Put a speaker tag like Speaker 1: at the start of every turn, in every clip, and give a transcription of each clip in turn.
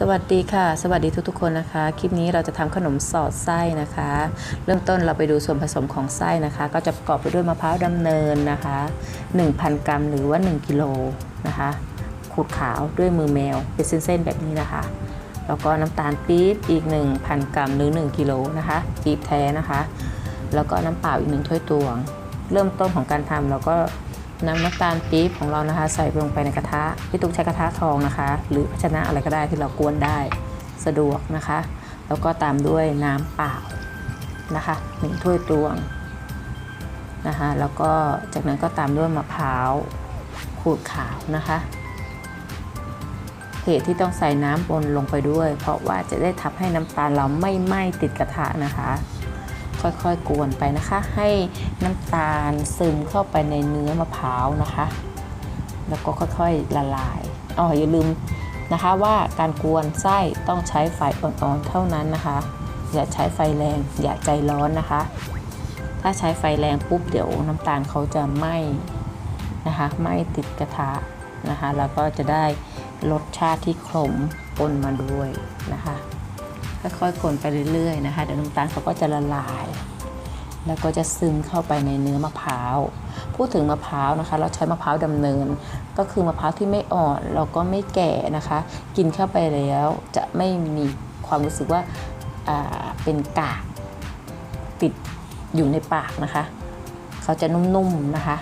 Speaker 1: สวัสดีค่ะ สวัสดีทุกๆคนนะคะ คลิปนี้เราจะทำขนมสอดไส้นะคะ เริ่มต้นเราไปดูส่วนผสมของไส้นะคะ ก็จะประกอบไปด้วยมะพร้าวดำเนินนะคะ 1,000 กรัมหรือว่า 1กิโลนะคะขูดขาวด้วยมือแมวเป็นเส้นๆแบบนี้นะคะ แล้วก็น้ำตาลปี๊บอีก 1,000 กรัมหรือ 1กิโลนะคะปี๊บแท้นะคะ แล้วก็น้ำเปล่าอีกหนึ่งถ้วยตวง เริ่มต้นของการทำเราก็ น้ำน้ำตาลปี๊บของเรานะคะ ใส่ลงไปในกระทะพี่ตุ๊กใช้กระทะทองนะคะ หรือภาชนะอะไรก็ได้ที่เรากวนได้สะดวกนะคะ แล้วก็ตามด้วยน้ำเปล่านะคะหนึ่งถ้วยตวงนะคะแล้วก็จากนั้นก็ตามด้วยมะพร้าวขูดขาวนะคะเหตุที่ต้องใส่น้ำปนลงไปด้วย เพราะว่าจะได้ทำให้น้ำตาลเราไม่ไหม้ติดกระทะนะคะ ค่อยๆกวนไปนะคะ ให้น้ำตาลซึมเข้าไปในเนื้อมะพร้าวนะคะ แล้วก็ค่อยๆละลายอ๋ออย่าลืมนะคะว่าการกวนไส้ต้องใช้ไฟอ่อนๆเท่านั้นนะคะ อย่าใช้ไฟแรงอย่าใจร้อนนะคะ ถ้าใช้ไฟแรงปุ๊บเดี๋ยวน้ำตาลเขาจะไหม้นะคะไหม้ติดกระทะนะคะ แล้วก็จะได้รสชาติที่ขมปนมาด้วยนะคะ ค่อยๆคนไปเรื่อยๆนะคะเดี๋ยวน้ำตาลเขาก็จะละลาย แล้วก็จะซึมเข้าไปในเนื้อมะพร้าวพูดถึงมะพร้าวนะคะ เราใช้มะพร้าวดำเนิน ก็คือมะพร้าวที่ไม่อ่อนแล้วก็ไม่แก่นะคะ กินเข้าไปแล้วจะไม่มีความรู้สึกว่าาเป็นกากติดอยู่ในปากนะคะ เขาจะนุ่มๆนะคะ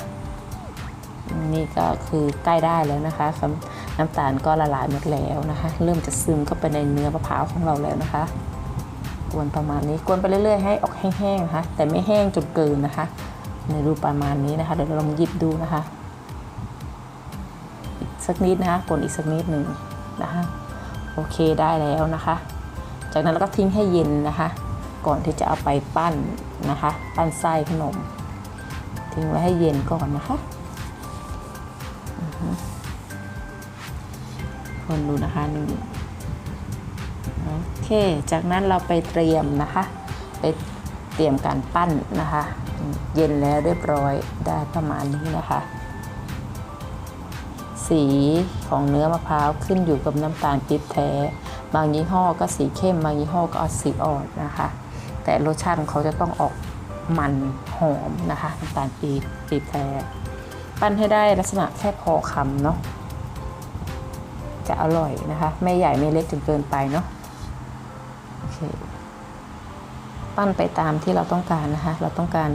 Speaker 1: นี่ก็คือใกล้ได้แล้วนะคะครับ น้ำตาลก็ละลายหมดแล้วนะคะ เริ่มจะซึมเข้าไปในเนื้อมะพร้าวของเราแล้วนะคะ กวนประมาณนี้กวนไปเรื่อยๆให้ออกแห้งๆนะคะ แต่ไม่แห้งจนเกินนะคะในรูปประมาณนี้นะคะเดี๋ยวเราลองหยิบดูนะคะสักนิดนะคะกวนอีกสักนิดหนึ่งนะคะโอเคได้แล้วนะคะ จากนั้นเราก็ทิ้งให้เย็นนะคะ ก่อนที่จะเอาไปปั้นนะคะ ปั้นไส้ขนม ทิ้งไว้ให้เย็นก่อนนะคะ คนดูนะคะนี่โอเค จากนั้นเราไปเตรียมนะคะ ไปเตรียมการปั้นนะคะ เย็นแล้วเรียบร้อยได้ประมาณนี้นะคะ สีของเนื้อมะพร้าวขึ้นอยู่กับน้ำตาลปี๊บแท้ บางยี่ห้อก็สีเข้ม บางยี่ห้อก็อสีอ่อนนะคะ แต่รสชาติของเขาจะต้องออกมันหอมนะคะน้ำตาลปี๊บปี๊บแท้ ปั้นให้ได้ลักษณะแค่พอคำเนาะ จะอร่อยนะคะ ไม่ใหญ่ไม่เล็กจนเกินไปเนาะโอเคปั้นไปตามที่เราต้องการนะคะ เราต้องการ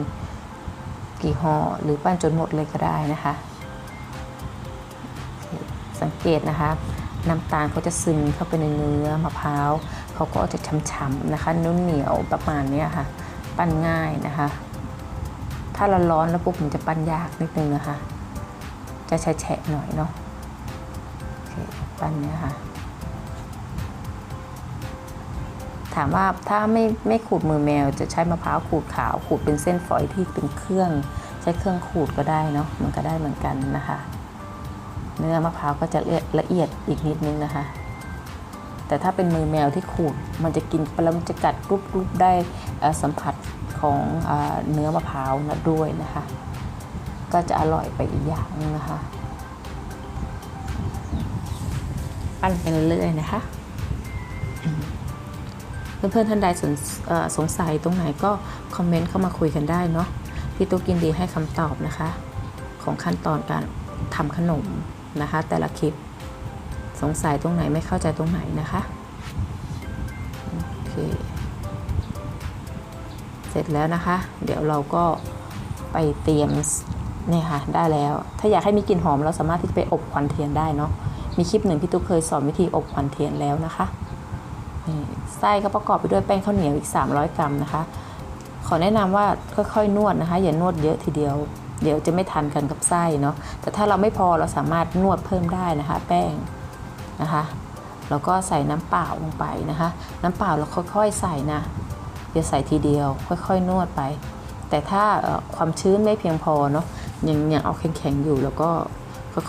Speaker 1: กี่ห่อหรือปั้นจนหมดเลยก็ได้นะคะ สังเกตนะคะน้ำตาลเขาจะซึมเข้าไปในเนื้อมะพร้าวเขาก็จะช้ำๆนะคะนุ่นเหนียวประมาณนี้ค่ะ ปั้นง่ายนะคะ ถ้าเราร้อนแล้วปุ๊บมันจะปั้นยากนิดนึงนะคะ จะแฉะๆหน่อยเนาะ ปั้นเนี้ยค่ะ ถามว่าถ้าไม่ไม่ขูดมือแมว จะใช้มะพร้าวขูดขาวขูดเป็นเส้นฝอยที่เป็นเครื่อง ใช้เครื่องขูดก็ได้เนาะมันก็ได้เหมือนกันนะคะ เนื้อมะพร้าวก็จะละเอียดอีกนิดนึงนะคะ แต่ถ้าเป็นมือแมวที่ขูดมันจะกินปแล้วมันจะกัดรูปๆได้สัมผัสของเออเนื้อมะพร้าวนะด้วยนะคะ ก็จะอร่อยไปอีกอย่างนึงนะคะันไปเรื่อยๆนะคะเพื่อนๆท่านใดสสงสัยตรงไหนก็คอมเมนต์เข้ามาคุยกันได้เนาะพี่ตุ๊กยินดีให้คำตอบนะคะ ของขั้นตอนการทำขนมนะคะ แต่ละคลิปสงสัยตรงไหนไม่เข้าใจตรงไหนนะคะโอเคเสร็จแล้วนะคะ เดี๋ยวเราก็ไปเตรียมเนี่ยค่ะได้แล้ว ถ้าอยากให้มีกลิ่นหอมเราสามารถที่จะไปอบควันเทียนได้เนาะ มีคลิปหนึ่งพี่ตุ๊กเคยสอนวิธีอบควันเทียนแล้วนะคะนี่ไส้ก็ประกอบไปด้วยแป้งข้าวเหนียวอีก 300 กรัมนะคะ ขอแนะนำว่าค่อยๆนวดนะคะ อย่านวดเยอะทีเดียว เดี๋ยวจะไม่ทันกันกับไส้เนาะแต่ถ้าเราไม่พอเราสามารถนวดเพิ่มได้นะคะ แป้งนะคะแล้วก็ใส่น้ำเปล่าลงไปนะคะ น้ำเปล่าเราค่อยๆใส่นะอย่าใส่ทีเดียว ค่อยๆ นวดไป แต่ถ้าความชื้นไม่เพียงพอเนาะยังยังเอาแข็งๆอยู่แล้วก็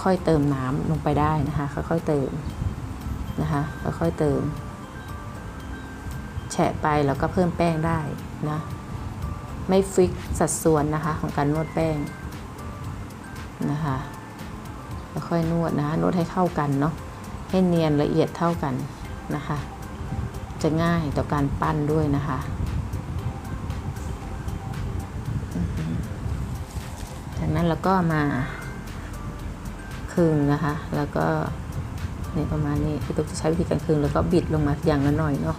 Speaker 1: ค่อยๆเติมน้ำลงไปได้นะคะ ค่อยๆเติมนะคะค่อยๆเติม แฉะไปแล้วก็เพิ่มแป้งได้นะไม่ฟิกสัดส่วนนะคะของการนวดแป้งนะคะค่อยๆนวดนะคะนวดให้เข้ากันเนาะให้เนียนละเอียดเท่ากันนะคะ จะง่ายต่อการปั้นด้วยนะคะจากนั้นเราก็มา คึงนะคะ แล้วก็เนี่ยประมาณนี้พี่ตุ๊กจะใช้วิธีการคึงแล้วก็บิดลงมาอย่างละหน่อยเนาะ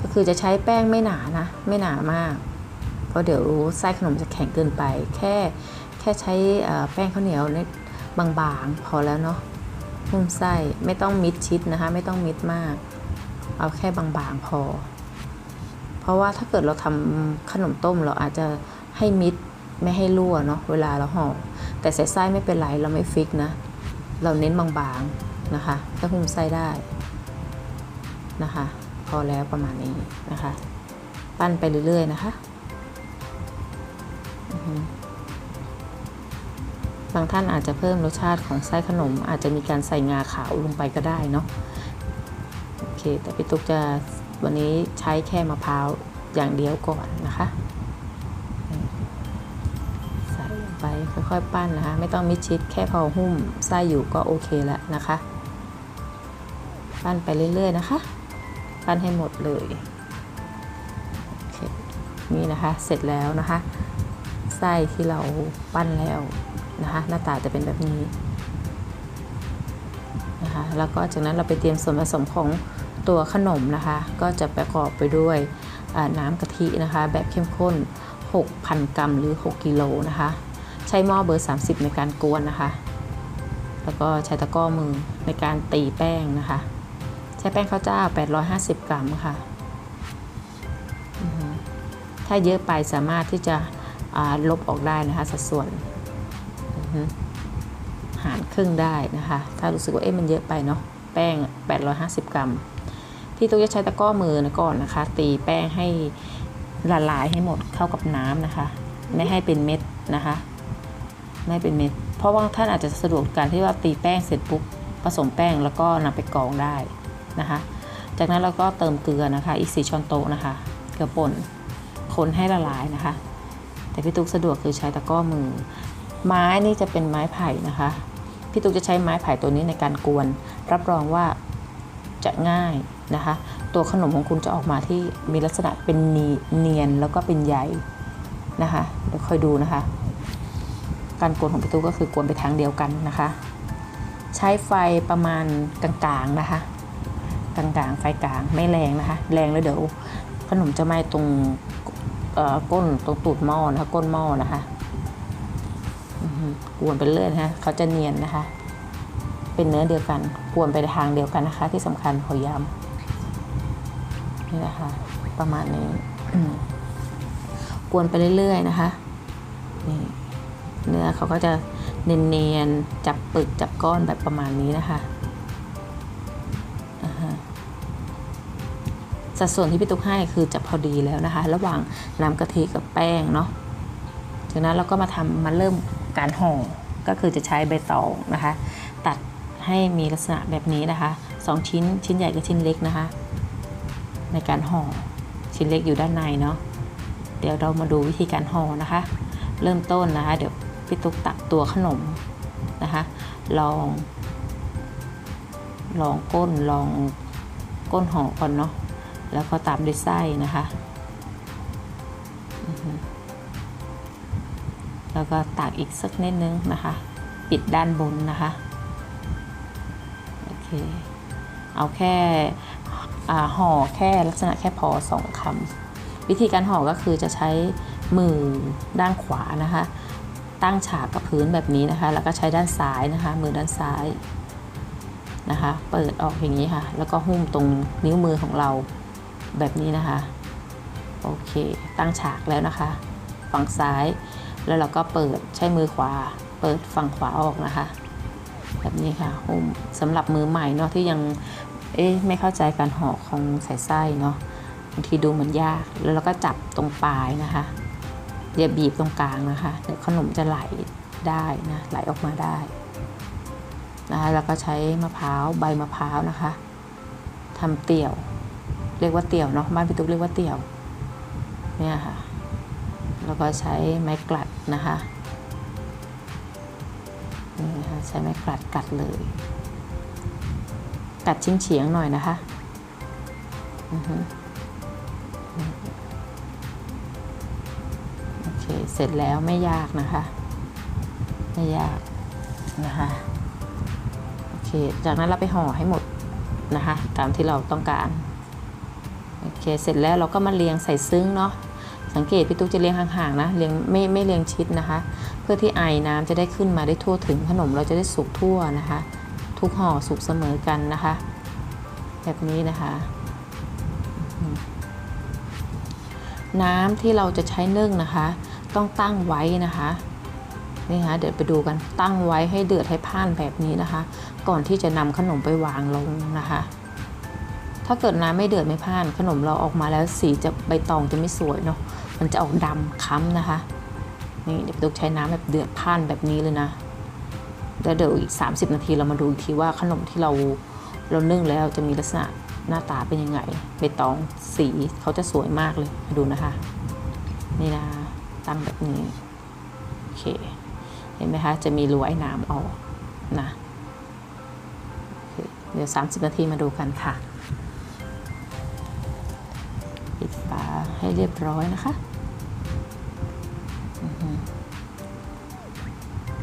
Speaker 1: ก็คือจะใช้แป้งไม่หนานะ ไม่หนามาก เพราะเดี๋ยวไส้ขนมจะแข็งเกินไป แค่แค่ใช้แป้งข้าวเหนียวเนี่ยบางๆ พอแล้วเนาะหุ้มไส้ไม่ต้องมิดชิดนะคะ ไม่ต้องมิดมาก เอาแค่บางๆพอ เพราะว่าถ้าเกิดเราทำขนมต้มเราอาจจะให้มิด ไม่ให้รั่วเนาะเวลาเราห่อแต่ใส่ไส้ไม่เป็นไรเราไม่ฟิกนะ เราเน้นบางๆนะคะแค่หุ้มไส้ได้นะคะ พอแล้วประมาณนี้นะคะ ปั้นไปเรื่อยๆนะคะบางท่านอาจจะเพิ่มรสชาติของไส้ขนม อาจจะมีการใส่งาขาวลงไปก็ได้เนาะโอเค แต่พี่ตุ๊กจะวันนี้ใช้แค่มะพร้าวอย่างเดียวก่อนนะคะใส่ลง ไปค่อยๆปั้นนะคะ ไม่ต้องมิดชิดแค่พอหุ้มไส้อยู่ก็โอเคแล้วนะคะ ปั้นไปเรื่อยๆนะคะ ปั้นให้หมดเลยนี่นะคะเสร็จแล้วนะคะ ไส้ที่เราปั้นแล้วนะคะ หน้าตาจะเป็นแบบนี้นะคะแล้วก็จากนั้นเราไปเตรียมส่วนผสมของตัวขนมนะคะ ก็จะประกอบไปด้วยน้ำกะทินะคะ แบบเข้มข้น 6,000 กรัมหรือ 6 กิโลนะคะ ใช้หม้อเบอร์ 30 ในการกวนนะคะ แล้วก็ใช้ตะกร้อมือในการตีแป้งนะคะ ใช้แป้งข้าวเจ้า 850 กรัมค่ะ ถ้าเยอะไปสามารถที่จะลบออกได้นะคะสัดส่วน หารครึ่งได้นะคะ ถ้ารู้สึกว่าเอ๊ะมันเยอะไปเนาะ แป้ง 850 กรัมพี่ตุ๊กจะใช้ตะกร้อมือนะก่อนนะคะ ตีแป้งให้ละลายให้หมดเข้ากับน้ำนะคะ ไม่ให้เป็นเม็ดนะคะ ไม่เป็นเม็ด เพราะว่าท่านอาจจะสะดวกการที่ว่าตีแป้งเสร็จปุ๊บผสมแป้งแล้วก็นำไปกรองได้นะคะ จากนั้นเราก็เติมเกลือนะคะ อีก 4 ช้อนโต๊ะนะคะ เกลือป่นคนให้ละลายนะคะ แต่พี่ตุ๊กสะดวกคือใช้ตะก้อมือ ไม้นี่จะเป็นไม้ไผ่นะคะ พี่ตุ๊กจะใช้ไม้ไผ่ตัวนี้ในการกวน รับรองว่าจะง่ายนะคะ ตัวขนมของคุณจะออกมาที่มีลักษณะเป็นเนีเนียนแล้วก็เป็นใยนะคะ เดี๋ยวคอยดูนะคะ การกวนของพี่ตุ๊กก็คือกวนไปทางเดียวกันนะคะ ใช้ไฟประมาณกลางๆนะคะ กลางๆไฟกลางไม่แรงนะคะ แรงแล้วเดี๋ยวขนมจะไหม้ตรงก้นตรงตูดหม้อนะคะก้นหม้อนะคะกวนไปเรื่อยนะคะเขาจะเนียนนะคะ เป็นเนื้อเดียวกันกวนไปทางเดียวกันนะคะ ที่สำคัญขอย้ำนี่นะคะ ประมาณนี้กวนไปเรื่อยๆนะคะนี่ เนื้อเขาก็จะเนียนๆจับปึกจับก้อนแบบประมาณนี้นะคะอ่าฮะสัดส่วนที่พี่ตุ๊กให้คือจะพอดีแล้วนะคะ ระหว่างน้ำกะทิกับแป้งเนาะจากนั้นเราก็มาทำมาเริ่มการห่อก็คือจะใช้ใบตองนะคะ ตัดให้มีลักษณะแบบนี้นะคะสองชิ้นชิ้นใหญ่กับชิ้นเล็กนะคะ ในการห่อชิ้นเล็กอยู่ด้านในเนาะเดี๋ยวเรามาดูวิธีการห่อนะคะ เริ่มต้นนะคะ เดี๋ยว พี่ตุ๊กตักตัวขนมนะคะ ลอง ลองก้นลองก้นห่อก่อนเนาะแล้วก็ตามด้วยไส้นะคะ แล้วก็ตักอีกสักนิดนึงนะคะ ปิดด้านบนนะคะ โอเค เอาแค่ห่อแค่ลักษณะแค่พอสองคำวิธีการห่อก็คือจะใช้มือด้านขวานะคะ ตั้งฉากกับพื้นแบบนี้นะคะ แล้วก็ใช้ด้านซ้ายนะคะ มือด้านซ้ายนะคะ เปิดออกอย่างนี้ค่ะ แล้วก็หุ้มตรงนิ้วมือของเราแบบนี้นะคะ โอเค ตั้งฉากแล้วนะคะ ฝั่งซ้าย แล้วเราก็เปิดใช้มือขวา เปิดฝั่งขวาออกนะคะ แบบนี้ค่ะหุ้มสำหรับมือใหม่เนาะที่ยังเอ๊ะไม่เข้าใจการห่อของใส่ไส้เนาะบางทีดูเหมือนยาก แล้วเราก็จับตรงปลายนะคะ อย่าบีบตรงกลางนะคะเดี๋ยวขนมจะไหลได้นะไหลออกมาได้นะคะแล้วก็ใช้มะพร้าวใบมะพร้าวนะคะทำเตี่ยว เรียกว่าเตี่ยวเนาะบ้านพี่ตุ๊กเรียกว่าเตี่ยวเนี่ยค่ะแล้วก็ใช้ไม้กลัดนะคะนี่นะคะใช้ไม้กลัดกัดเลย กัดชิ้นเฉียงหน่อยนะคะ อือฮึ เสร็จแล้วไม่ยากนะคะ ไม่ยากนะคะโอเคจากนั้นเราไปห่อให้หมดนะคะ ตามที่เราต้องการโอเคเสร็จแล้วเราก็มาเรียงใส่ซึ้งเนาะสังเกตพี่ตุ๊กจะเรียงห่างๆนะเรียงไม่ไม่เรียงชิดนะคะ เพื่อที่ไอน้ำจะได้ขึ้นมาได้ทั่วถึงขนมเราจะได้สุกทั่วนะคะ ทุกห่อสุกเสมอกันนะคะ แบบนี้นะคะ น้ำที่เราจะใช้นึ่งนะคะ ต้องตั้งไว้นะคะนี่ค่ะเดี๋ยวไปดูกันตั้งไว้ให้เดือดให้พ่านแบบนี้นะคะ ก่อนที่จะนำขนมไปวางลงนะคะ ถ้าเกิดน้ำไม่เดือดไม่พ่านขนมเราออกมาแล้วสีจะใบตองจะไม่สวยเนาะมันจะออกดำค้ำนะคะนี่เดี๋ยวตุ๊กใช้น้ำแบบเดือดพ่านแบบนี้เลยนะแล้วเดี๋ยวอีก 30 นาทีเรามาดูอีกทีว่าขนมที่เราเรานึ่งแล้วจะมีลักษณะหน้าตาเป็นยังไงใบตองสีเขาจะสวยมากเลยดูนะคะ นี่นะ ตั้งแบบนี้โอเคเห็นไหมคะจะมีรูไอ้น้ำออกนะเเดี๋ยว 30 นาทีมาดูกันค่ะ ปิดฝาให้เรียบร้อยนะคะ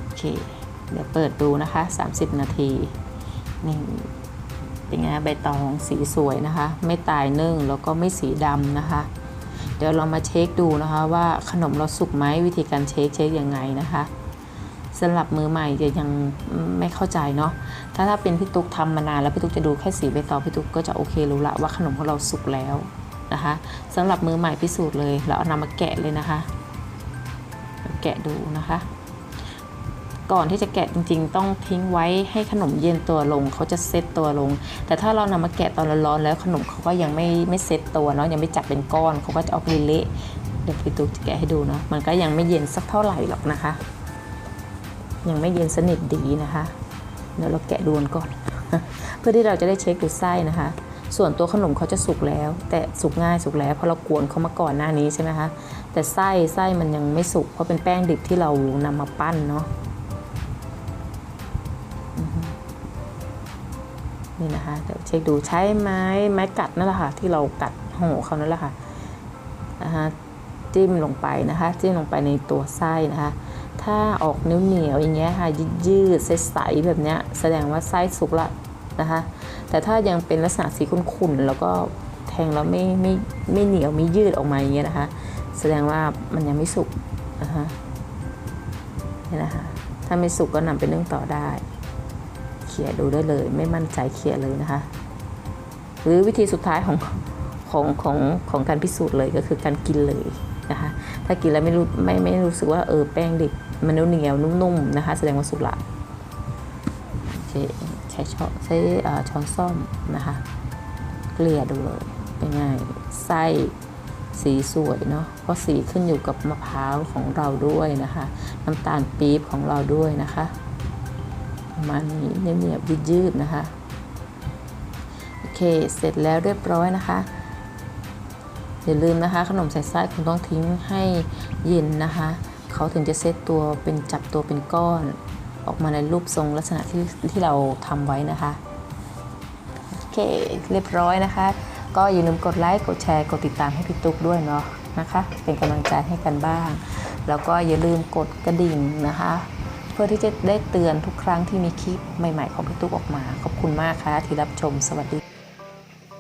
Speaker 1: โอเค เดี๋ยวเปิดดูนะคะ 30 นาทีนี่เป็นไงใบตองสีสวยนะคะ ไม่ตายนึ่งแล้วก็ไม่สีดำนะคะ เดี๋ยวเรามาเช็คดูนะคะว่าขนมเราสุกไหมวิธีการเช็คเช็คยังไงนะคะสำหรับมือใหม่จะยังไม่เข้าใจเนาะถ้าถ้าเป็นพี่ตุ๊กทำมานานแล้วพี่ตุ๊กจะดูแค่สีใบตองพี่ตุ๊กก็จะโอเครู้ละว่าขนมของเราสุกแล้วนะคะสำหรับมือใหม่พิสูจน์เลยเราเอานำมาแกะเลยนะคะ แกะดูนะคะ ก่อนที่จะแกะจริง ๆ ต้องทิ้งไว้ให้ขนมเย็นตัวลง เขาจะเซตตัวลง แต่ถ้าเรานำมาแกะตอนร้อนๆแล้วขนมเขาก็ยังไม่ไม่เซตตัวเนาะยังไม่จับเป็นก้อนเขาก็จะออกเละเดี๋ยวพี่ตุ๊กจะแกะให้ดูเนาะมันก็ยังไม่เย็นสักเท่าไหร่หรอกนะคะ ยังไม่เย็นสนิทดีนะคะเดี๋ยวเราแกะดูกันก่อน เพื่อที่เราจะได้เช็คดูไส้นะคะ ส่วนตัวขนมเขาจะสุกแล้ว แต่สุกง่ายสุกแล้วเพราะเรากวนเขามาก่อนหน้านี้ใช่ไหมคะแต่ไส้ไส้มันยังไม่สุกเพราะเป็นแป้งดิบที่เรานำมาปั้นเนาะ นี่นะคะเดี๋ยวเช็คดูใช้ไม้ไม้กัดนั่นแหละค่ะที่เรากัดห่อเขานั่นแหละค่ะนะคะจิ้มลงไปนะคะ จิ้มลงไปในตัวไส้นะคะ ถ้าออกเหนียวเหนียวๆอย่างเงี้ยค่ะยืดๆใสๆแบบเนี้ยแสดงว่าไส้สุกละนะคะ แต่ถ้ายังเป็นลักษณะสีขุ่นๆแล้วก็แทงแล้วไม่ไม่ไม่เหนียวไม่ยืดออกมาอย่างเงี้ยนะคะ แสดงว่ามันยังไม่สุกนะคะนี่นะคะถ้าไม่สุกก็นำไปนึ่งต่อได้ ขี่ยดูได้เลย ไม่มั่นใจเขี่ยเลยนะคะ หรือวิธีสุดท้ายของของของของการพิสูจน์เลยก็คือการกินเลยนะคะ ถ้ากินแล้วไม่รู้ไม่ไม่รู้สึกว่าเออแป้งดิบมันเหนียวนุ่มๆนะคะ แสดงว่าสุกละโอเคใช้ช้อนใช้เอ่อช้อนส้อมนะคะ เกลี่ยดูเลยเป็นไงไส้สีสวยเนาะเพราะสีขึ้นอยู่กับมะพร้าวของเราด้วยนะคะ น้ำตาลปี๊บของเราด้วยนะคะ ประมาณนี้เนียบๆยืดๆนะคะโอเคเสร็จแล้วเรียบร้อยนะคะอย่าลืมนะคะ ขนมใส่ไส้คุณต้องทิ้งให้เย็นนะคะ เขาถึงจะเซตตัวเป็นจับตัวเป็นก้อน ออกมาในรูปทรงลักษณะที่ที่เราทำไว้นะคะโอเคเรียบร้อยนะคะ ก็อย่าลืมกดไลค์กดแชร์กดติดตามให้พี่ตุ๊กด้วยเนาะนะคะ เป็นกำลังใจให้กันบ้าง แล้วก็อย่าลืมกดกระดิ่งนะคะ พื่อที่จะได้เตือนทุกครั้งที่มีคลิปใหม่ ๆ ของพี่ตุ๊กออกมา ขอบคุณมากค่ะที่รับชมสวัสดี